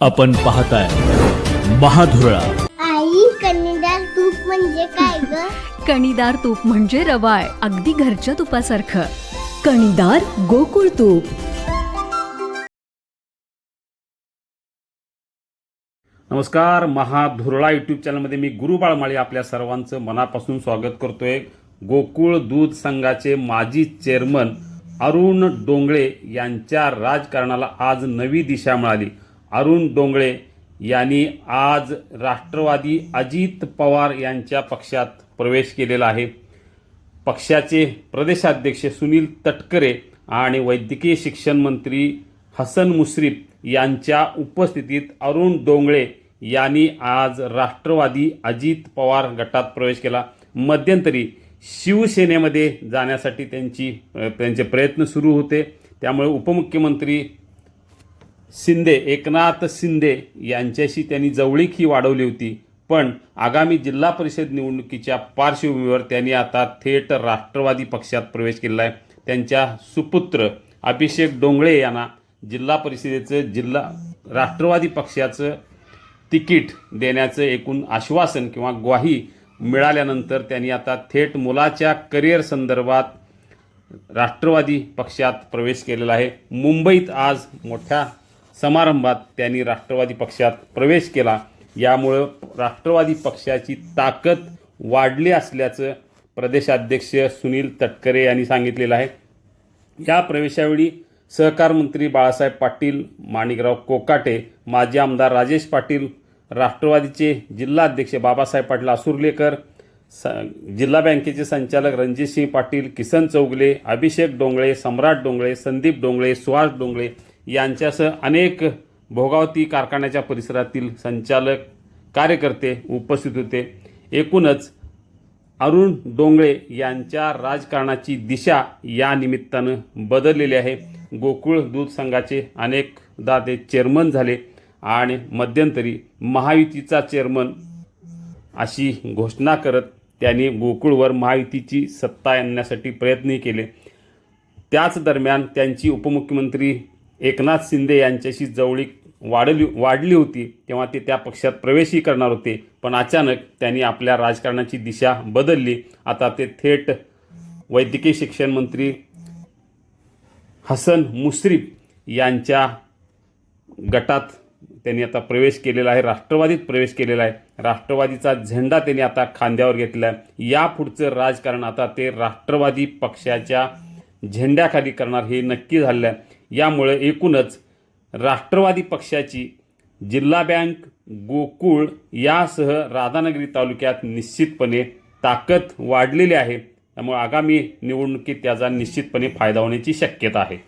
आपण पाहताय महाधुरळा. आई कन्नडार तूप म्हणजे काय ग? कणीदार तूप म्हणजे रवाळ अगदी घरच्या तुपासारखं. कणीदार गोकुळ तूप. नमस्कार महाधुरळा यूट्यूब चॅनलमध्ये मी गुरु बाळमाळी आपल्या सर्वांचं मनापासून स्वागत करतोय. गोकुळ दूध संघाचे माजी चेअरमन अरुण डोंगळे यांच्या राजकारणाला आज नवी दिशा मिळाली. अरुण डोंगळे यांनी आज राष्ट्रवादी अजित पवार यांच्या पक्षात प्रवेश केलेला आहे. पक्षाचे प्रदेशाध्यक्ष सुनील तटकरे आणि वैद्यकीय शिक्षण मंत्री हसन मुश्रीफ यांच्या उपस्थितीत अरुण डोंगळे यांनी आज राष्ट्रवादी अजित पवार गटात प्रवेश केला. मध्यंतरी शिवसेनेमध्ये जाण्यासाठी त्यांची त्यांचे प्रयत्न सुरू होते. त्यामुळे उपमुख्यमंत्री शिंदे एकनाथ शिंदे यांच्याशी त्यांनी जवळीक ही वाढवली होती. पण आगामी जिल्हा परिषद निवडणुकीच्या पार्श्वभूमीवर त्यांनी आता थेट राष्ट्रवादी पक्षात प्रवेश केला आहे. त्यांच्या सुपुत्र अभिषेक डोंगळे यांना जिल्हा परिषदेचं जिल्हा राष्ट्रवादी पक्षाचं तिकीट देण्याचं एकूण आश्वासन किंवा ग्वाही मिळाल्यानंतर त्यांनी आता थेट मुलाच्या करिअर संदर्भात राष्ट्रवादी पक्षात प्रवेश केलेला आहे. मुंबईत आज मोठ्या समारंभात त्यांनी राष्ट्रवादी पक्षात प्रवेश केला. यामुळं राष्ट्रवादी पक्षाची ताकद वाढली असल्याचं प्रदेशाध्यक्ष सुनील तटकरे यांनी सांगितलेलं आहे. या प्रवेशावेळी सहकार मंत्री बाळासाहेब पाटील माणिकराव कोकाटे माजी आमदार राजेश पाटील राष्ट्रवादीचे जिल्हाध्यक्ष बाबासाहेब पाटील आसुर्लेकर स जिल्हा बँकेचे संचालक रणजितसिंह पाटील किसन चौगले अभिषेक डोंगळे सम्राट डोंगळे संदीप डोंगळे सुहास डोंगळे यांच्यासह अनेक भोगावती कारखान्याच्या परिसरातील संचालक कार्यकर्ते उपस्थित होते. एकूणच अरुण डोंगळे यांच्या राजकारणाची दिशा या निमित्तानं बदललेली आहे. गोकुळ दूध संघाचे अनेकदा ते चेअरमन झाले आणि मध्यंतरी महायुतीचा चेअरमन अशी घोषणा करत त्यांनी गोकुळवर महायुतीची सत्ता आणण्यासाठी प्रयत्नही केले. त्याच दरम्यान त्यांची उपमुख्यमंत्री एकनाथ शिंदे यांच्याशी जवळीक वाढली वाढली होती तेव्हा ते त्या पक्षात प्रवेशही करणार होते. पण अचानक त्यांनी आपल्या राजकारणाची दिशा बदलली. आता ते थेट वैद्यकीय शिक्षण मंत्री हसन मुश्रीफ यांच्या गटात त्यांनी आता प्रवेश केलेला आहे राष्ट्रवादीत प्रवेश केलेला आहे. राष्ट्रवादीचा झेंडा त्यांनी आता खांद्यावर घेतला आहे. यापुढचं राजकारण आता ते राष्ट्रवादी पक्षाच्या झेंड्याखाली करणार हे नक्की झालं आहे. यामुळे एकूणच राष्ट्रवादी पक्षाची जिल्हा बँक गोकुळ यासह राधानगरी तालुक्यात निश्चितपणे ताकद वाढलेली आहे. त्यामुळे आगामी निवडणुकीत त्याचा निश्चितपणे फायदा होण्याची शक्यता आहे.